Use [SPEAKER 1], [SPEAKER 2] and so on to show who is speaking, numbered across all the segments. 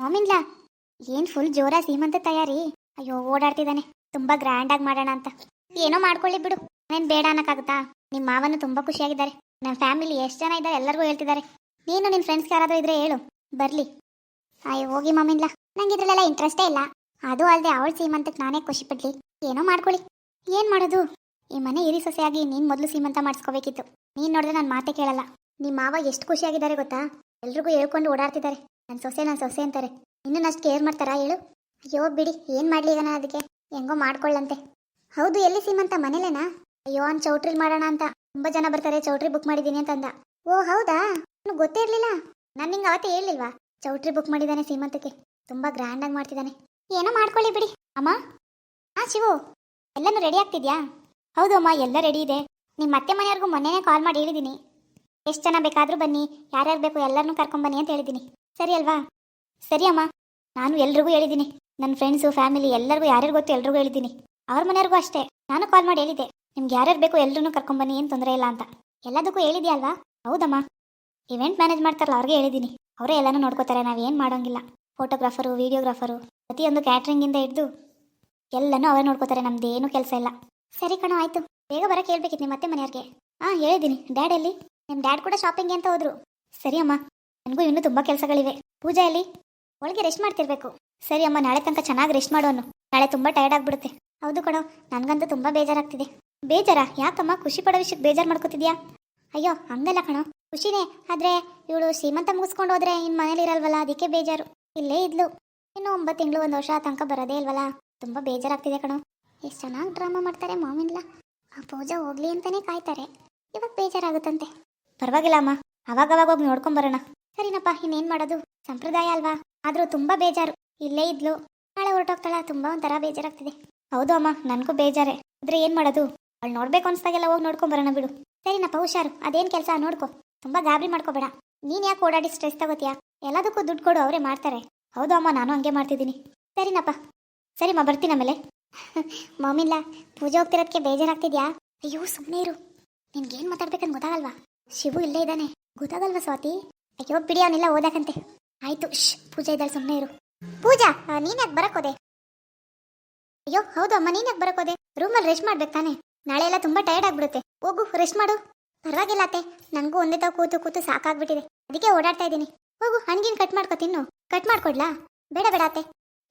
[SPEAKER 1] ಮಾಮಿನ್ಲಾ ಏನ್ ಫುಲ್ ಜೋರ ಸೀಮಂತ ತಯಾರಿ? ಅಯ್ಯೋ ಓಡಾಡ್ತಿದ್ದಾನೆ ತುಂಬಾ ಗ್ರ್ಯಾಂಡ್ ಆಗಿ ಮಾಡೋಣ ಅಂತ. ಏನೋ ಮಾಡ್ಕೊಳ್ಳಿ ಬಿಡು. ನಾನೇನ್ ಬೇಡ ಅನ್ನಕ್ಕಾಗುತ್ತಾ? ನಿಮ್ಮ ಮಾವನ ತುಂಬಾ ಖುಷಿಯಾಗಿದ್ದಾರೆ. ನನ್ನ ಫ್ಯಾಮಿಲಿ ಎಷ್ಟು ಜನ ಇದ್ದಾರೆ ಎಲ್ಲರಿಗೂ ಹೇಳ್ತಿದ್ದಾರೆ. ನೀನು ನಿನ್ನ ಫ್ರೆಂಡ್ಸ್ ಯಾರಾದ್ರೂ ಇದ್ರೆ ಹೇಳು. ಬರ್ಲಿ. ಅಯ್ಯೋ ಹೋಗಿ ಮಾಮಿನ್ಲಾ ನಂಗೆ ಇದ್ರಲ್ಲೆಲ್ಲ ಇಂಟ್ರೆಸ್ಟೇ ಇಲ್ಲ. ಅದು ಅಲ್ಲದೆ ಅವಳ ಸೀಮಂತಕ್ಕೆ ನಾನೇ ಖುಷಿ ಪಡ್ಲಿ ಏನೋ ಮಾಡ್ಕೊಳ್ಳಿ. ಏನ್ ಮಾಡೋದು? ಈ ಮನೆ ಹಿರಿ ಸೊಸೆಯಾಗಿ, ನೀನ್ ಮೊದಲು ಸೀಮಂತ ಮಾಡಿಸ್ಕೋಬೇಕಿತ್ತು. ನೀನ್ ನೋಡಿದ್ರೆ ನನ್ನ ಮಾತೇ ಕೇಳಲ್ಲ. ನಿಮ್ಮ ಮಾವ ಎಷ್ಟು ಖುಷಿಯಾಗಿದ್ದಾರೆ ಗೊತ್ತಾ? ಎಲ್ರಿಗೂ ಹೇಳ್ಕೊಂಡು ಓಡಾಡ್ತಿದ್ದಾರೆ. ನನ್ನ ಸೊಸೆ ನನ್ನ ಸೊಸೆ ಅಂತಾರೆ. ಇನ್ನೂ ಕೇರ್ ಮಾಡ್ತಾರಾ ಹೇಳು? ಅಯ್ಯೋ, ಬಿಡಿ, ಏನು ಮಾಡಲಿ ಈಗ ಅದಕ್ಕೆ ಹೆಂಗೋ ಮಾಡ್ಕೊಳ್ಳಂತೆ ಹೌದು, ಎಲ್ಲಿ ಸೀಮಂತ? ಮನೇಲೇನಾ? ಅಯ್ಯೋ, ಅವ್ನು ಚೌಟ್ರಿಲ್ ಮಾಡೋಣ ಅಂತ. ತುಂಬ ಜನ ಬರ್ತಾರೆ, ಚೌಟ್ರಿ ಬುಕ್ ಮಾಡಿದ್ದೀನಿ ಅಂತಂದ. ಓ, ಹೌದಾ? ನನಗೆ ಗೊತ್ತೇ ಇರಲಿಲ್ಲ? ನಾನು ನಿಂಗೆ ಅವತ್ತೇ ಹೇಳಿಲ್ವಾ ಚೌಟ್ರಿ ಬುಕ್ ಮಾಡಿದ್ದಾನೆ ಸೀಮಂತಕ್ಕೆ. ತುಂಬ ಗ್ರ್ಯಾಂಡಾಗಿ ಮಾಡ್ತಿದ್ದಾನೆ ಏನೋ ಮಾಡ್ಕೊಳ್ಳಿ ಬಿಡಿ. ಅಮ್ಮ? ಹಾಂ ಶಿವು. ಎಲ್ಲನೂ ರೆಡಿ ಆಗ್ತಿದ್ಯಾ? ಹೌದು, ಅಮ್ಮ, ಎಲ್ಲ ರೆಡಿ ಇದೆ. ನಿಮ್ಮ ಅತ್ತೆ ಮನೆಯವ್ರಿಗೂ ಮೊನ್ನೆನೇ ಕಾಲ್ ಮಾಡಿ ಹೇಳಿದ್ದೀನಿ ಎಷ್ಟು ಜನ ಬೇಕಾದರೂ ಬನ್ನಿ. ಯಾರ್ಯಾರು ಬೇಕು ಎಲ್ಲರನ್ನೂ ಕರ್ಕೊಂಬನ್ನಿ ಅಂತ ಹೇಳಿದ್ದೀನಿ ಸರಿ ಅಲ್ವಾ? ಸರಿ ಅಮ್ಮ. ನಾನು ಎಲ್ರಿಗೂ ಹೇಳಿದ್ದೀನಿ. ನನ್ನ ಫ್ರೆಂಡ್ಸು ಫ್ಯಾಮಿಲಿ ಎಲ್ಲರಿಗೂ ಯಾರ್ಯಾರು ಗೊತ್ತು ಎಲ್ರಿಗೂ ಹೇಳಿದ್ದೀನಿ. ಅವ್ರ ಮನೆಯವ್ರಿಗೂ ಅಷ್ಟೇ. ನಾನು ಕಾಲ್ ಮಾಡಿ ಹೇಳಿದ್ದೆ. ನಿಮ್ಗೆ ಯಾರ್ಯಾರು ಬೇಕು ಎಲ್ಲರೂ ಕರ್ಕೊಂಬನ್ನಿ ಏನು ತೊಂದರೆ ಇಲ್ಲ ಅಂತ. ಎಲ್ಲದಕ್ಕೂ ಹೇಳಿದ್ಯಾ ಅಲ್ವಾ? ಹೌದಮ್ಮ. ಇವೆಂಟ್ ಮ್ಯಾನೇಜ್ ಮಾಡ್ತಾರಲ್ಲ, ಅವ್ರಿಗೆ ಹೇಳಿದ್ದೀನಿ. ಅವರೇ ಎಲ್ಲನೂ ನೋಡ್ಕೋತಾರೆ ನಾವೇನು ಮಾಡೋಂಗಿಲ್ಲ. ಫೋಟೋಗ್ರಾಫರು ವೀಡಿಯೋಗ್ರಾಫರು ಪ್ರತಿಯೊಂದು ಕ್ಯಾಟ್ರಿಂಗಿಂದ ಹಿಡಿದು ಎಲ್ಲನೂ ಅವರೇ ನೋಡ್ಕೋತಾರೆ, ನಮ್ದೇನು ಕೆಲಸ ಇಲ್ಲ. ಸರಿ ಕಣೋ, ಆಯಿತು. ಬೇಗ ಬರೋಕೆ ಹೇಳ್ಬೇಕಿತ್ತು ನಿಮ್ಮ ಮತ್ತೆ ಮನೆಯವ್ರಿಗೆ. ಹಾಂ ಹೇಳಿದ್ದೀನಿ. ಡ್ಯಾಡ್ ಎಲ್ಲಿ? ನಿಮ್ಮ ಡ್ಯಾಡ್ ಕೂಡ ಶಾಪಿಂಗ್ ಅಂತ ಹೋದ್ರು. ಸರಿ ಅಮ್ಮ. ನನಗೂ ಇನ್ನೂ ತುಂಬ ಕೆಲಸಗಳಿವೆ. ಪೂಜೆಯಲ್ಲಿ ಒಳಗೆ ರೆಸ್ಟ್ ಮಾಡ್ತಿರ್ಬೇಕು. ಸರಿ ಅಮ್ಮ, ನಾಳೆ ತನಕ ಚೆನ್ನಾಗಿ ರೆಸ್ಟ್ ಮಾಡೋನು. ನಾಳೆ ತುಂಬ ಟೈರ್ಡ್ ಆಗ್ಬಿಡುತ್ತೆ. ಹೌದು ಕಣೋ, ನನಗಂತೂ ತುಂಬ ಬೇಜಾರಾಗ್ತಿದೆ. ಬೇಜಾರ? ಯಾಕಮ್ಮ, ಖುಷಿ ಪಡೋ ವಿಷಯಕ್ಕೆ ಬೇಜಾರು ಮಾಡ್ಕೋತಿದ್ಯಾ? ಅಯ್ಯೋ, ಹಂಗಲ್ಲ ಕಣೋ. ಖುಷಿನೇ, ಆದರೆ ಇವಳು ಶ್ರೀಮಂತ ಮುಗಿಸ್ಕೊಂಡು ಹೋದ್ರೆ ಇನ್ನು ಮನೇಲಿ ಇರಲ್ವಲ್ಲ, ಅದಕ್ಕೆ ಬೇಜಾರು. ಇಲ್ಲೇ ಇದ್ಲು. ಇನ್ನು ಒಂಬತ್ತು ತಿಂಗಳು, ಒಂದು ವರ್ಷ ತನಕ ಬರೋದೇ ಇಲ್ವಲ್ಲ? ತುಂಬ ಬೇಜಾರಾಗ್ತಿದೆ ಕಣೋ. ಎಷ್ಟು ಚೆನ್ನಾಗಿ ಡ್ರಾಮಾ ಮಾಡ್ತಾರೆ ಮಾವಿನ್ಲ. ಆ ಪೂಜಾ ಹೋಗ್ಲಿ ಅಂತಾನೆ ಕಾಯ್ತಾರೆ. ಇವಾಗ ಬೇಜಾರಾಗುತ್ತಂತೆ. ಪರವಾಗಿಲ್ಲ ಅಮ್ಮ. ಅವಾಗವಾಗ ಅವಾಗ ಹೋಗಿ ನೋಡ್ಕೊಂಬರೋಣ ಸರಿನಪ್ಪ, ಇನ್ನೇನು ಮಾಡೋದು? ಸಂಪ್ರದಾಯ ಅಲ್ವಾ? ಆದರೂ ತುಂಬ ಬೇಜಾರು. ಇಲ್ಲೇ ಇದ್ಲು. ನಾಳೆ ಹೊರಟೋಗ್ತಾಳ? ತುಂಬ ಒಂಥರ ಬೇಜಾರಾಗ್ತಿದೆ. ಹೌದು ಅಮ್ಮ, ನನಗೂ ಬೇಜಾರೇ. ಆದ್ರೆ ಏನು ಮಾಡೋದು? ಅವಳು ನೋಡ್ಬೇಕು ಅನ್ಸ್ದಾಗೆಲ್ಲ ಹೋಗಿ ನೋಡ್ಕೊಂಬರೋಣ ಬಿಡು. ಸರಿನಪ್ಪ, ಹುಷಾರು. ಅದೇನು ಕೆಲಸ? ನೋಡ್ಕೊ. ತುಂಬ ಗಾಬರಿ ಮಾಡ್ಕೋಬೇಡ. ನೀನು ಯಾಕೆ ಓಡಾಡಿ ಸ್ಟ್ರೆಸ್ ತಗೋತೀಯಾ? ಎಲ್ಲದಕ್ಕೂ ದುಡ್ಡು ಕೊಡು, ಅವರೇ ಮಾಡ್ತಾರೆ. ಹೌದು ಅಮ್ಮ, ನಾನು ಹಂಗೆ ಮಾಡ್ತಿದ್ದೀನಿ. ಸರಿನಪ್ಪ. ಸರಿಮ್ಮ, ಬರ್ತೀನಿ ಆಮೇಲೆ. ಮಾಮಿಲ್ಲ ಪೂಜೆ ಹೋಗ್ತಿರೋದಕ್ಕೆ ಬೇಜಾರಾಗ್ತಿದ್ಯಾ? ಅಯ್ಯೋ ಸುಮ್ಮನೆ ಇರು. ನಿನ್ಗೇನು ಮಾತಾಡ್ಬೇಕಂತ ಗೊತ್ತಾಗಲ್ವಾ? ಶಿವು ಇಲ್ಲೇ ಇದ್ದಾನೆ. ಗೊತ್ತಾಗಲ್ವಾ ಸ್ವಾತಿ? ಅಯ್ಯೋ ಬಿಡಿ, ಅವನೆಲ್ಲ ಓದಾಕಂತೆ. ಆಯ್ತು ಶ್ ಪೂಜಾ ಇದ್ದಾಳೆ ಸುಮ್ಮನೆ ಇರು. ಪೂಜಾ ನೀನ್ ಯಾಕೆ ಬರಕ್ ಹೋದೆ? ಅಯ್ಯೋ, ಹೌದು ಅಮ್ಮ ನೀನ್ಯಾಕೆ ಬರಕೋದೆ ರೂಮಲ್ಲಿ ರೆಸ್ಟ್ ಮಾಡ್ಬೇಕು ತಾನೆ. ನಾಳೆ ಎಲ್ಲ ತುಂಬಾ ಟೈರ್ಡ್ ಆಗ್ಬಿಡುತ್ತೆ. ಹೋಗು ರೆಸ್ಟ್ ಮಾಡು. ಪರವಾಗಿಲ್ಲ ಅತ್ತೆ, ನಂಗೂ ಒಂದೇ ತಾವು ಕೂತು ಕೂತು ಸಾಕಾಗ್ಬಿಟ್ಟಿದೆ. ಅದಕ್ಕೆ ಓಡಾಡ್ತಾ ಇದ್ದೀನಿ. ಹೋಗು, ಹಣ್ಗಿನ್ ಕಟ್ ಮಾಡ್ಕೊ, ತಿನ್ನು. ಕಟ್ ಮಾಡ್ಕೊಡ್ಲಾ? ಬೇಡ ಬೇಡ ಅತ್ತೆ.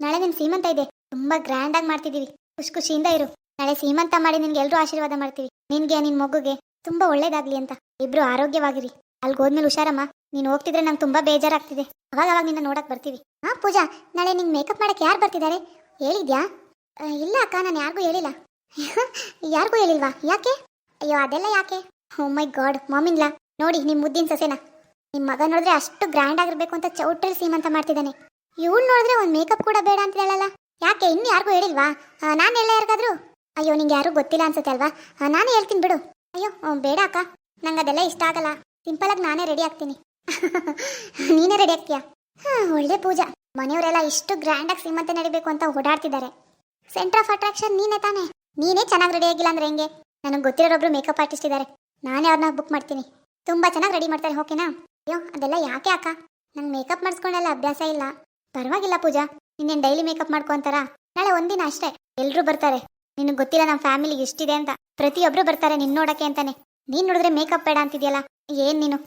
[SPEAKER 1] ನಾಳೆ ನಿನ್ ಸೀಮಂತ ಇದೆ. ತುಂಬಾ ಗ್ರ್ಯಾಂಡ್ ಆಗಿ ಮಾಡ್ತಿದೀವಿ ಖುಷಿ ಖುಷಿಯಿಂದ ಇರು. ನಾಳೆ ಸೀಮಂತ ಮಾಡಿ ನಿನ್ಗೆ ಎಲ್ಲರೂ ಆಶೀರ್ವಾದ ಮಾಡ್ತೀವಿ. ನಿನ್ಗೆ, ನಿನ್ ಮಗುಗೆ ತುಂಬಾ ಒಳ್ಳೇದಾಗ್ಲಿ ಅಂತ. ಇಬ್ರು ಆರೋಗ್ಯವಾಗಿರಿ. ಅಲ್ಲಿ ಹೋದ್ಮೇಲೆ ಹುಷಾರಮ್ಮ. ನೀನು ಹೋಗ್ತಿದ್ರೆ ನಂಗೆ ತುಂಬಾ ಬೇಜಾರಾಗ್ತಿದೆ. ಅವಾಗ ಅವಾಗ ನಿನ್ನ ನೋಡಕ್ ಬರ್ತೀವಿ. ಹಾ ಪೂಜಾ, ನಾಳೆ ನಿಂಗೆ ಮೇಕಪ್ ಮಾಡಕ್ಕೆ ಯಾರು ಬರ್ತಿದ್ದಾರೆ ಹೇಳಿದ್ಯಾ? ಇಲ್ಲ ಅಕ್ಕ, ನಾನು ಯಾರಿಗೂ ಹೇಳಿಲ್ಲ. ಯಾರಿಗೂ ಹೇಳಿಲ್ವಾ? ಯಾಕೆ? ಅಯ್ಯೋ, ಅದೆಲ್ಲ ಯಾಕೆ? ಓ ಮೈ ಗಾಡ್, ಮಾಮಿನ್ಲಾ, ನೋಡಿ ನಿಮ್ಮ ಮುದ್ದಿನ ಸೊಸೆನ. ನಿಮ್ಮ ಮಗ ನೋಡಿದ್ರೆ ಅಷ್ಟು ಗ್ರ್ಯಾಂಡ್ ಆಗಿರ್ಬೇಕು ಅಂತ ಚೌಟ್ರಲ್ಲಿ ಅಂತ ಮಾಡ್ತಿದ್ದಾನೆ. ಇವಳು ನೋಡಿದ್ರೆ ಒಂದು ಮೇಕಪ್ ಕೂಡ ಬೇಡ ಅಂತ ಹೇಳಲ್ಲ ಯಾಕೆ, ಇನ್ನು ಯಾರಿಗೂ ಹೇಳಿಲ್ವಾ? ನಾನು ಎಲ್ಲ ಯಾರಿಗಾದ್ರು? ಅಯ್ಯೋ, ನಿಂಗೆ ಯಾರು ಗೊತ್ತಿಲ್ಲ ಅನ್ಸುತ್ತೆ ಅಲ್ವಾ? ನಾನು ಹೇಳ್ತೀನಿ ಬಿಡು. ಅಯ್ಯೋ ಬೇಡ ಅಕ್ಕ. ನಂಗೆ ಅದೆಲ್ಲ ಇಷ್ಟ ಆಗಲ್ಲ. ಸಿಂಪಲ್ ಆಗಿ ನಾನೇ ರೆಡಿ ಆಗ್ತೀನಿ. ನೀನೇ ರೆಡಿ ಆಗ್ತೀಯಾ? ಹಾ, ಒಳ್ಳೆ ಪೂಜಾ. ಮನೆಯವರೆಲ್ಲ ಇಷ್ಟು ಗ್ರ್ಯಾಂಡ್ ಆಗಿ ಸೀಮಂತ ನಡಿಬೇಕು ಅಂತ ಓಡಾಡ್ತಿದ್ದಾರೆ. ಸೆಂಟರ್ ಆಫ್ ಅಟ್ರಾಕ್ಷನ್ ನೀನೇ ತಾನೇ? ನೀನೇ ಚೆನ್ನಾಗಿ ರೆಡಿ ಆಗಿಲ್ಲ ಅಂದ್ರೆ ಹೆಂಗೆ? ನನಗೆ ಗೊತ್ತಿರೋರೊಬ್ರು ಮೇಕಪ್ ಆರ್ಟಿಸ್ಟ್ ಇದ್ದಾರೆ. ನಾನೇ ಅವ್ರನ್ನ ಬುಕ್ ಮಾಡ್ತೀನಿ. ತುಂಬಾ ಚೆನ್ನಾಗಿ ರೆಡಿ ಮಾಡ್ತಾರೆ ಓಕೆನಾ ಅಯ್ಯೋ, ಅದೆಲ್ಲ ಯಾಕೆ ಅಕ್ಕ? ನಂಗೆ ಮೇಕಪ್ ಮಾಡಿಸ್ಕೊಂಡೆಲ್ಲ ಅಭ್ಯಾಸ ಇಲ್ಲ. ಪರವಾಗಿಲ್ಲ ಪೂಜಾ. ನಿನ್ನೇನು ಡೈಲಿ ಮೇಕಪ್ ಮಾಡ್ಕೊಂತಾರ ನಾಳೆ ಒಂದಿನ ಅಷ್ಟೇ. ಎಲ್ಲರೂ ಬರ್ತಾರೆ. ನಿನಗೆ ಗೊತ್ತಿಲ್ಲ ನಮ್ಮ ಫ್ಯಾಮಿಲಿ ಎಷ್ಟಿದೆ ಅಂತ. ಪ್ರತಿಯೊಬ್ರು ಬರ್ತಾರೆ ನಿನ್ನ ನೋಡಕ್ಕೆ ಅಂತಾನೆ. ನೀನ್ ನೋಡಿದ್ರೆ ಮೇಕಪ್ ಬೇಡ ಅಂತಿದ್ಯಲ್ಲ? ಏನ್ ನೀನು?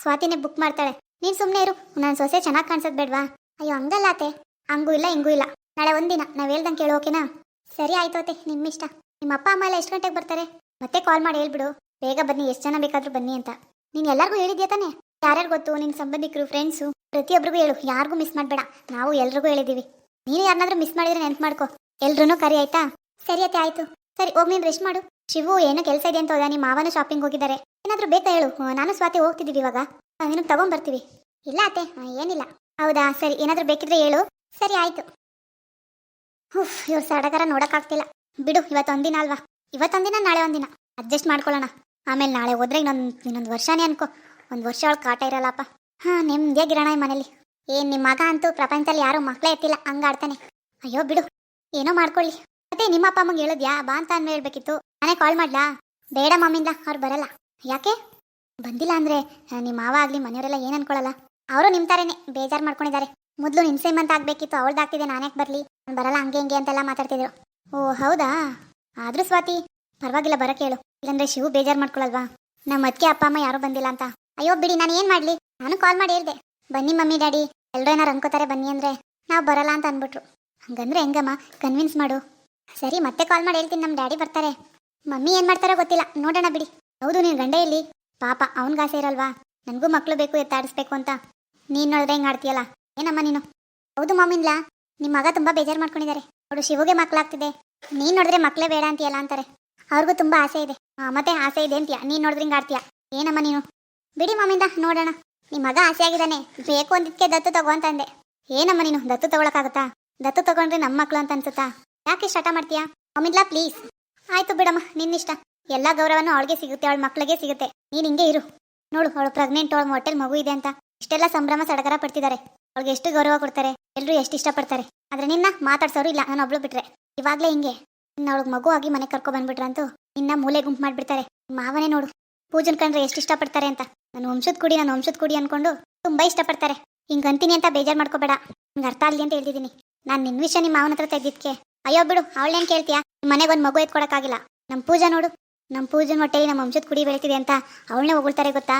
[SPEAKER 1] ಸ್ವಾತಿನೇ ಬುಕ್ ಮಾಡ್ತಾಳೆ. ನೀನ್ ಸುಮ್ಮನೆ ಇರು. ನನ್ನ ಸೊಸೆ ಚೆನ್ನಾಗಿ ಕಾಣಿಸೋದು ಬೇಡ್ವಾ? ಅಯ್ಯೋ, ಹಂಗಲ್ಲ ಅತ್ತೆ. ಹಂಗೂ ಇಲ್ಲ, ಹಿಂಗೂ ಇಲ್ಲ. ನಾಳೆ ಒಂದಿನ, ನಾವು ಹೇಳ್ದಂಗೆ ಕೇಳು, ಓಕೆನಾ? ಸರಿ ಆಯ್ತು ಅತ್ತೆ, ನಿಮ್ಮಿಷ್ಟ. ನಿಮ್ಮ ಅಪ್ಪ, ಅಮ್ಮ ಎಲ್ಲ ಎಷ್ಟು ಗಂಟೆಗೆ ಬರ್ತಾರೆ? ಮತ್ತೆ ಕಾಲ್ ಮಾಡಿ ಹೇಳ್ಬಿಡು. ಬೇಗ ಬನ್ನಿ, ಎಷ್ಟು ಜನ ಬೇಕಾದ್ರೂ ಬನ್ನಿ ಅಂತ. ನೀನು ಎಲ್ಲರಿಗೂ ಹೇಳಿದ್ಯಾ ತಾನೆ? ಯಾರ್ಯಾರು ಗೊತ್ತು? ನಿನ್ನ ಸಂಬಂಧಿಕರು ಫ್ರೆಂಡ್ಸು ಪ್ರತಿಯೊಬ್ಬರಿಗೂ ಹೇಳು. ಯಾರಿಗೂ ಮಿಸ್ ಮಾಡಬೇಡ. ನಾವು ಎಲ್ರಿಗೂ ಹೇಳಿದೀವಿ. ನೀನು ಯಾರನ್ನಾದ್ರೂ ಮಿಸ್ ಮಾಡಿದ್ರೆ ನೆನ್ಪು ಮಾಡ್ಕೋ. ಎಲ್ರೂ ಕರಿ, ಆಯ್ತಾ? ಸರಿ ಅತ್ತೆ, ಆಯ್ತು. ಸರಿ, ಹೋಗಿ ನೀನು ರೆಸ್ಟ್ ಮಾಡು. ಶಿವು, ಏನೋ ಕೆಲಸ ಇದೆ ಅಂತ ಹೋದ. ನಿಮ್ಮ ಮಾವನ ಶಾಪಿಂಗ್ ಹೋಗಿದ್ದಾರೆ. ಏನಾದರೂ ಬೇಕಾ ಹೇಳು. ನಾನು ಸ್ವಾತಿ ಹೋಗ್ತಿದ್ದೀವಿ ಇವಾಗ. ನಿನಗೆ ತಗೊಂಬರ್ತೀವಿ. ಇಲ್ಲ ಅತ್ತೆ ಏನಿಲ್ಲ. ಹೌದಾ? ಸರಿ, ಏನಾದರೂ ಬೇಕಿದ್ರೆ ಹೇಳು. ಸರಿ, ಆಯ್ತು. ಹುಫ್ ಇವ್ರು ಸಡಗರ ನೋಡೋಕ್ಕಾಗ್ತಿಲ್ಲ. ಬಿಡು, ಇವತ್ತೊಂದಿನ ಅಲ್ವಾ? ಇವತ್ತೊಂದಿನ, ನಾಳೆ ಒಂದಿನ. ಅಡ್ಜಸ್ಟ್ ಮಾಡ್ಕೊಳ್ಳೋಣ. ಆಮೇಲೆ ನಾಳೆ ಹೋದ್ರೆ ಇನ್ನೊಂದು ಇನ್ನೊಂದು ವರ್ಷನೇ ಅನ್ಕೋ. ಒಂದು ವರ್ಷ ಒಳಗೆ ಕಾಟ ಇರಲ್ಲಪ್ಪ. ಹಾ ನೆಮ್ಮದಿಯಾಗಿರೋಣ ಈ ಮನೇಲಿ. ಏನ್ ನಿಮ್ಮ ಮಗ ಅಂತೂ ಪ್ರಪಂಚದಲ್ಲಿ ಯಾರು ಮಕ್ಕಳೇ ಎತ್ತಿಲ್ಲ. ಹಂಗಾಡ್ತಾನೆ. ಅಯ್ಯೋ, ಬಿಡು. ಏನೋ ಮಾಡ್ಕೊಳ್ಳಿ. ಮತ್ತೆ ನಿಮ್ಮ ಅಪ್ಪ ಅಮ್ಮಂಗೆ ಹೇಳಿದ್ಯಾ? ಬಾ ಅಂತ ಅನ್ಮೇ ಹೇಳ್ಬೇಕಿತ್ತು. ನಾನೇ ಕಾಲ್ ಮಾಡ್ಲಾ? ಬೇಡ ಮಮ್ಮಿಂದ ಅವ್ರು ಬರಲ್ಲ. ಯಾಕೆ? ಬಂದಿಲ್ಲ ಅಂದ್ರೆ ನಿಮ್ಮ ಮಾವ ಆಗ್ಲಿ, ಮನೆಯವರೆಲ್ಲ ಏನ್ ಅನ್ಕೊಳಲ್ಲ? ಅವರು ನಿಮ್ ತಾರೇನೆ ಬೇಜಾರ್ ಮಾಡ್ಕೊಂಡಿದ್ದಾರೆ ಮೊದ್ಲು ನಿನ್ ಸೇಮಂತ ಆಗ್ಬೇಕಿತ್ತು ಅವ್ರದ್ದಾಗ್ತಿದೆ ಆಗ್ತಿದೆ, ನಾನು ಯಾಕೆ ಬರಲಿ? ನಾನು ಬರಲ್ಲ, ಹಂಗೆ ಹಿಂಗೆ ಅಂತೆಲ್ಲ ಮಾತಾಡ್ತಿದ್ರು. ಓ, ಹೌದಾ? ಆದ್ರೂ ಸ್ವಾತಿ, ಪರವಾಗಿಲ್ಲ ಬರಕ್ಕೆ ಹೇಳು ಇಲ್ಲಾಂದ್ರೆ ಶಿವು ಬೇಜಾರು ಮಾಡ್ಕೊಳಲ್ವಾ? ನಮ್ಮ ಅದಕ್ಕೆ ಅಪ್ಪ, ಅಮ್ಮ ಯಾರೂ ಬಂದಿಲ್ಲ ಅಂತ. ಅಯ್ಯೋ, ಬಿಡಿ, ನಾನು ಏನು ಮಾಡಲಿ? ನಾನು ಕಾಲ್ ಮಾಡಿ ಹೇಳ್ದೆ. ಬನ್ನಿ ಮಮ್ಮಿ, ಡ್ಯಾಡಿ. ಎಲ್ಲರೂ ಏನಾರು ಅನ್ಕೋತಾರೆ, ಬನ್ನಿ ಅಂದ್ರೆ, ನಾವು ಬರಲ್ಲ ಅಂತ ಅಂದ್ಬಿಟ್ರು. ಹಂಗಂದ್ರೆ ಹೆಂಗಮ್ಮ? ಕನ್ವಿನ್ಸ್ ಮಾಡು. ಸರಿ, ಮತ್ತೆ ಕಾಲ್ ಮಾಡಿ ಹೇಳ್ತೀನಿ ನಮ್ಮ ಡ್ಯಾಡಿ ಬರ್ತಾರೆ. ಮಮ್ಮಿ ಏನು ಮಾಡ್ತಾರೋ ಗೊತ್ತಿಲ್ಲ. ನೋಡೋಣ ಬಿಡಿ. ಹೌದು, ನೀನು ಗಂಡ ಇಲ್ಲಿ ಪಾಪ ಅವನಿಗಾಸೆ ಇರಲ್ವಾ? ನನಗೂ ಮಕ್ಕಳು ಬೇಕು, ಎತ್ತಾಡಿಸ್ಬೇಕು ಅಂತ. ನೀನು ನೋಡಿದ್ರೆ ಹಿಂಗೆ ಆಡ್ತೀಯಲ್ಲ? ಏನಮ್ಮ ನೀನು? ಹೌದು ಮಮ್ಮಿನ್ಲ ನಿಮ್ಮ ಮಗ ತುಂಬಾ ಬೇಜಾರು ಮಾಡ್ಕೊಂಡಿದ್ದಾರೆ ನೋಡು, ಶಿವಗೆ ಮಕ್ಕಳಾಗ್ತಿದೆ ನೀನು ನೋಡಿದ್ರೆ ಮಕ್ಕಳೇ ಬೇಡ ಅಂತೀಯಲ್ಲ ಅಂತಾರೆ. ಅವ್ರಿಗೂ ತುಂಬಾ ಆಸೆ ಇದೆ. ಮತ್ತೆ ಆಸೆ ಇದೆ ಅಂತೀಯ? ನೀನು ನೋಡಿದ್ರೆ ಹಿಂಗೆ ಆಡ್ತೀಯ? ಏನಮ್ಮ ನೀನು? ಬಿಡಿ ಮಮ್ಮಿಂದ ನೋಡೋಣ. ನಿಮ್ಮ ಮಗ ಆಸೆ ಆಗಿದ್ದಾನೆ. ಬೇಕು ಅಂದಿದ್ಕೆ ದತ್ತು ತಗೋ ಅಂತ ಅಂದೆ. ಏನಮ್ಮ ನೀನು? ದತ್ತು ತಗೊಳಕ್ಕಾಗತ್ತಾ? ದತ್ತು ತಗೊಂಡ್ರೆ ನಮ್ಮ ಮಕ್ಕಳು ಅಂತ ಅನ್ಸುತ್ತಾ? ಯಾಕೆ ಸ್ಟಾರ್ಟ ಮಾಡ್ತೀಯಾ? ಮಮ್ಮಿಂದ್ಲಾ ಪ್ಲೀಸ್. ಆಯ್ತು ಬಿಡಮ್ಮ, ನಿನ್ನಿಷ್ಟ. ಎಲ್ಲ ಗೌರವನು ಅವಳಿಗೆ ಸಿಗುತ್ತೆ, ಅವಳ ಮಕ್ಕಳಿಗೆ ಸಿಗುತ್ತೆ. ನೀನು ಹಿಂಗೆ ಇರು. ನೋಡು, ಅವಳು ಪ್ರೆಗ್ನೆಂಟ್ ಅವಳ ಹೊಟ್ಟೆಲ್ ಮಗು ಇದೆ ಅಂತ. ಇಷ್ಟೆಲ್ಲ ಸಂಭ್ರಮ, ಸಡಗರ ಪಡ್ತಿದ್ದಾರೆ ಅವಳಿಗೆ ಎಷ್ಟು ಗೌರವ ಕೊಡ್ತಾರೆ ಎಲ್ಲರೂ ಎಷ್ಟು ಇಷ್ಟಪಡ್ತಾರೆ. ಆದ್ರೆ ನಿನ್ನ ಮಾತಾಡ್ಸೋರು ಇಲ್ಲ, ನಾನು ಒಬ್ಳು ಬಿಟ್ರೆ. ಇವಾಗ್ಲೇ ಹಿಂಗೆ. ನಿನ್ನ ಅವಳಿಗೆ ಮಗು ಆಗಿ ಮನೆ ಕರ್ಕೊ ಬಂದ್ಬಿಟ್ರಂತೂ ನಿನ್ನ ಮೂಲೆ ಗುಂಪು ಮಾಡ್ಬಿಡ್ತಾರೆ. ಮಾವನೇ ನೋಡು, ಪೂಜನ್ ಕಂಡ್ರೆ ಎಷ್ಟು ಇಷ್ಟಪಡ್ತಾರೆ ಅಂತ. ನನ್ನ ವಂಶದ ಕುಡಿ, ನಾನು ವಂಶದ ಕುಡಿ ಅನ್ಕೊಂಡು ತುಂಬಾ ಇಷ್ಟಪಡ್ತಾರೆ. ಹಿಂಗೆ ಅಂತೀನಿ ಅಂತ ಬೇಜಾರ್ ಮಾಡ್ಕೋಬೇಡ. ನಿಂಗೆ ಅರ್ಥ ಆಗ್ಲಿ ಅಂತ ಹೇಳ್ತಿದ್ದೀನಿ. ನಾನು ನಿನ್ನ ವಿಷಯ ನಿಮ್ಮ ಮಾವನ ಹತ್ರ ತೆಗ್ದಿದ್ಕೆ. ಅಯ್ಯೋ ಬಿಡು, ಅವಳೇನ್ ಕೇಳ್ತೀಯಾ? ಮನೆಗೆ ಒಂದು ಮಗು ಎತ್ಕೊಡಕ್ಕಾಗಿಲ್ಲ. ನಮ್ಮ ಪೂಜಾ ನೋಡು ನಮ್ಮ ಪೂಜನ್ ಹೊಟ್ಟೆಲಿ ನಮ್ಮ ವಂಶದ ಕುಡಿ ಬೆಳಿತಿದೆ ಅಂತ ಅವಳನ್ನೇ ಹೊಗಳ್ತಾರೆ ಗೊತ್ತಾ?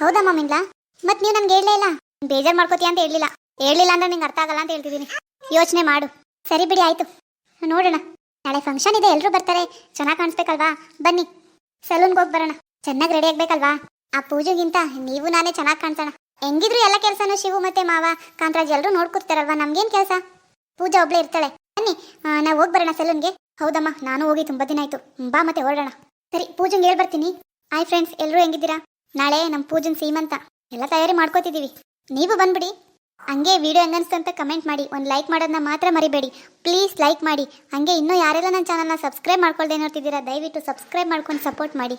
[SPEAKER 1] ಹೌದಾ ಮಮ್ಮಿಂದ ಮತ್ ನೀವು ನನ್ಗೆ ಹೇಳಲೇ ಇಲ್ಲ. ಬೇಜಾರ್ ಮಾಡ್ಕೋತೀಯ ಅಂತ ಹೇಳಲಿಲ್ಲ. ಹೇಳಲಿಲ್ಲ ಅಂದ್ರೆ ನಿಂಗೆ ಅರ್ಥ ಆಗಲ್ಲ ಅಂತ ಹೇಳ್ತಿದ್ದೀನಿ ಯೋಚನೆ ಮಾಡು. ಸರಿ ಬಿಡಿ, ಆಯ್ತು. ನೋಡೋಣ. ನಾಳೆ ಫಂಕ್ಷನ್ ಇದೆ ಎಲ್ಲರೂ ಬರ್ತಾರೆ. ಚೆನ್ನಾಗಿ ಕಾಣಿಸ್ಬೇಕಲ್ವಾ? ಬನ್ನಿ. ಸಲೂನ್ಗೆ ಹೋಗಿ ಬರೋಣ. ಚೆನ್ನಾಗಿ ರೆಡಿ ಆಗ್ಬೇಕಲ್ವಾ? ಆ ಪೂಜೆಗಿಂತ ನೀವು ನಾನೇ ಚೆನ್ನಾಗಿ ಕಾಣ್ಸೋಣ. ಹೆಂಗಿದ್ರು ಎಲ್ಲ ಕೆಲಸನೂ ಶಿವು ಮತ್ತೆ ಮಾವ. ಕಾಂತರಾಜ್ ಎಲ್ಲರೂ ನೋಡ್ಕೊಡ್ತಾರಲ್ವಾ? ನಮ್ಗೇನು ಕೆಲಸ? ಪೂಜಾ ಒಬ್ಳೆ ಇರ್ತಾಳೆ. ಬನ್ನಿ ನಾವು ಹೋಗಿ ಬರೋಣ ಸಲೂನ್ಗೆ. ಹೌದಮ್ಮ, ನಾನು ಹೋಗಿ ತುಂಬಾ ದಿನ ಆಯ್ತು. ಬಾ ಮತ್ತೆ ಹೊರಡೋಣ. ಸರಿ, ಪೂಜೆಗೆ ಹೇಳ್ಬರ್ತೀನಿ ಹಾಯ್ ಫ್ರೆಂಡ್ಸ್ ಎಲ್ಲರೂ ಹೆಂಗಿದ್ದೀರಾ? ನಾಳೆ ನಮ್ಮ ಪೂಜನ್ ಸೀಮಂತ. ಎಲ್ಲ ತಯಾರಿ ಮಾಡ್ಕೋತಿದ್ದೀವಿ ನೀವು ಬಂದ್ಬಿಡಿ. ಹಂಗೆ ವಿಡಿಯೋ ಹೆಂಗನ್ಸ್ತು ಅಂತ ಕಮೆಂಟ್ ಮಾಡಿ. ಒಂದು ಲೈಕ್ ಮಾಡೋದನ್ನ ಮಾತ್ರ ಮರಿಬೇಡಿ. ಪ್ಲೀಸ್ ಲೈಕ್ ಮಾಡಿ. ಹಂಗೆ ಇನ್ನೂ ಯಾರೆಲ್ಲ ನನ್ನ ಚಾನಲ್ನ ಸಬ್ಸ್ಕ್ರೈಬ್ ಮಾಡ್ಕೊಳ್ದೆ ನೋಡ್ತಿದ್ದೀರಾ, ದಯವಿಟ್ಟು ಸಬ್ಸ್ಕ್ರೈಬ್ ಮಾಡ್ಕೊಂಡು ಸಪೋರ್ಟ್ ಮಾಡಿ.